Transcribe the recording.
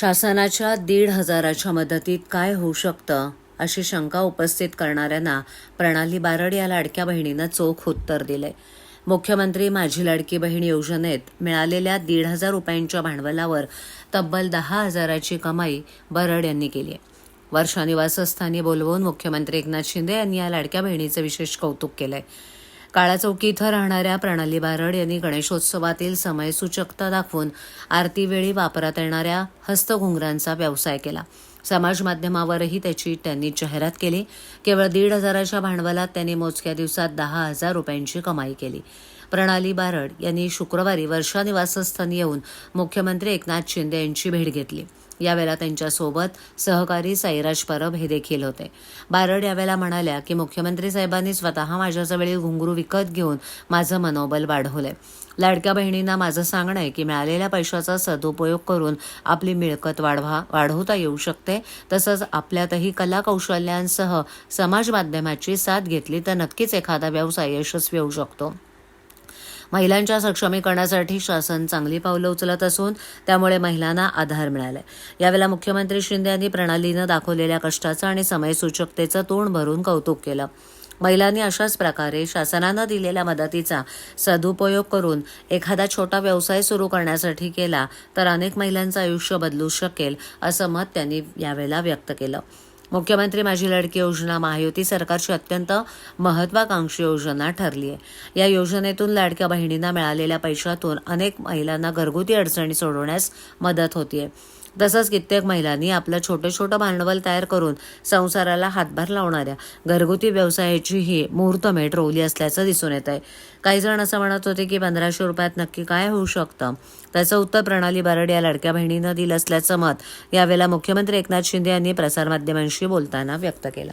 शासनाच्या दीड हजाराच्या मदतीत काय होऊ शकतं अशी शंका उपस्थित करणाऱ्यांना प्रणाली बारड या लाडक्या बहिणीनं चोख उत्तर दिलंय. मुख्यमंत्री माझी लाडकी बहीण योजनेत मिळालेल्या दीड हजार रुपयांच्या भांडवलावर तब्बल दहा हजाराची कमाई बरड यांनी केली आहे. वर्षा निवासस्थानी बोलवून मुख्यमंत्री एकनाथ शिंदे यांनी या लाडक्या बहिणीचं विशेष कौतुक केलं आहे काळा चौकी इथं राहणाऱ्या प्रणाली बारड यांनी गणेशोत्सवातील समयसूचकता दाखवून आरतीवेळी वापरात येणाऱ्या हस्तघुंगरांचा व्यवसाय केला. समाज माध्यमावरही त्याची त्यांनी जाहिरात केली. केवळ दीड हजाराच्या भांडवलात त्यांनी मोजक्या दिवसात दहा हजार रुपयांची कमाई केली. प्रणाली बारड यांनी शुक्रवारी वर्षा निवासस्थानी येऊन मुख्यमंत्री एकनाथ शिंदे यांची भेट घेतली. यावेळेला त्यांच्यासोबत सहकारी साईराज परब हे देखील होते. बारड यावेळेला म्हणाल्या की मुख्यमंत्री साहेबांनी स्वतः माझ्याजवळील घुंगरू विकत घेऊन माझं मनोबल वाढवलंय लाडक्या बहिणींना माझं सांगणं आहे की मिळालेल्या पैशाचा सदुपयोग करून आपली मिळकत वाढवा वाढवता येऊ शकते. तसंच आपल्यातही कला कौशल्यांसह समाज माध्यमाची साथ घेतली तर नक्कीच एखादा व्यवसाय यशस्वी होऊ शकतो. महिलांच्या सक्षमीकरणासाठी शासन चांगली पावलं उचलत असून त्यामुळे महिलांना आधार मिळालाय. यावेळेला मुख्यमंत्री शिंदे यांनी प्रणालीनं दाखवलेल्या कष्टाचं आणि समयसूचकतेचं तोंड भरून कौतुक केलं. महिलांनी अशाच प्रकारे शासनानं दिलेल्या मदतीचा सदुपयोग करून एखादा छोटा व्यवसाय सुरू करण्यासाठी केला तर अनेक महिलांचं आयुष्य बदलू शकेल असं मत त्यांनी यावेळेला व्यक्त केलं. मुख्यमंत्री माझी लडकी योजना महायुती सरकारची अत्यंत महत्वाकांक्षी योजना ठरली आहे या योजनेतून लाडक्या बहिणींना मिळालेल्या पैशातून अनेक महिलांना घरगुती अडचणी सोडवण्यास मदत होतीये. तसंच कित्येक महिलांनी आपलं छोटं छोटं भांडवल तयार करून संसाराला हातभार लावणाऱ्या घरगुती व्यवसायाचीही मुहूर्तमेढ रोवली असल्याचं दिसून येत आहे काही जण असं म्हणत होते की पंधराशे रुपयात नक्की काय होऊ शकतं? त्याचं उत्तर प्रणाली बारड या लाडक्या बहिणीनं दिलं असल्याचं मत यावेळेला मुख्यमंत्री एकनाथ शिंदे यांनी प्रसारमाध्यमांशी बोलताना व्यक्त केलं.